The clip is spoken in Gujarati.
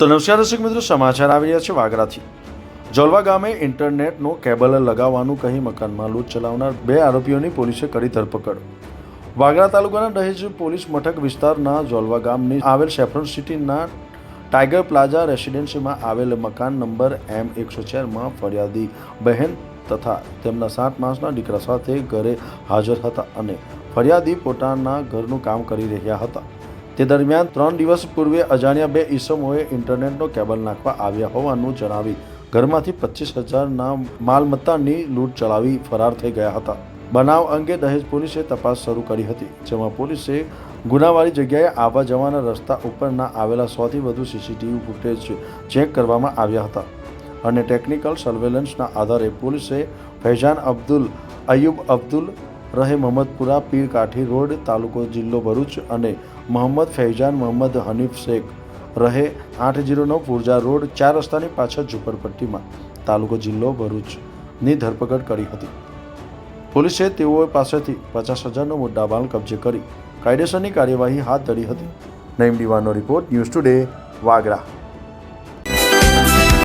તો નમસ્કાર દર્શક મિત્રો, સમાચાર આવી રહ્યા છે વાગરાથી. જોલવા ગામે ઇન્ટરનેટનો કેબલ લગાવવાનું કહી મકાનમાં લૂંટ ચલાવનાર બે આરોપીઓની પોલીસે કરી ધરપકડ. વાગરા તાલુકાના દહેજ પોલીસ મથક વિસ્તારના જોલવા ગામની આવેલ સેફ્રોન સિટીના ટાઈગર પ્લાઝા રેસિડેન્સીમાં આવેલ મકાન નંબર એમ એકસો ચારમાં ફરિયાદી બહેન તથા તેમના સાત માસના દીકરા સાથે ઘરે હાજર હતા અને ફરિયાદી પોતાના ઘરનું કામ કરી રહ્યા હતા. તે દરમિયાન ત્રણ દિવસ પૂર્વે અજાણ્યા બે ઈસમોએ ઇન્ટરનેટનો કેબલ નાખવા આવ્યા હોવાનું જણાવી ઘરમાંથી પચીસ હજારના માલમત્તાની લૂંટ ચલાવી ફરાર થઈ ગયા હતા. બનાવ અંગે દહેજ પોલીસે તપાસ શરૂ કરી હતી, જેમાં પોલીસે ગુનાવાળી જગ્યાએ આવવા જવાના રસ્તા ઉપરના આવેલા સોથી વધુ સીસીટીવી ફૂટેજ ચેક કરવામાં આવ્યા હતા અને ટેકનિકલ સર્વેલન્સના આધારે પોલીસે ફૈજાન અબ્દુલ, અયુબ અબ્દુલ રહે મહમ્મદપુરા પીર કાઠી રોડ, તાલુકો જિલ્લો ભરૂચ અને મોહમ્મદ ફૈજાન મોહમ્મદ હનીફ શેખ રહે આઠ જીરો નવ પુરજા રોડ, ચાર રસ્તાની પાછળ ઝુંપડપટ્ટીમાં, તાલુકો જિલ્લો ભરૂચની ધરપકડ કરી હતી. પોલીસે તેઓ પાસેથી પચાસ હજારનો મુદ્દામાલ કબજે કરી કાયદેસરની કાર્યવાહી હાથ ધરી હતી. નઈમ દીવાનો રિપોર્ટ ન્યૂઝ ટુડે, વાગરા.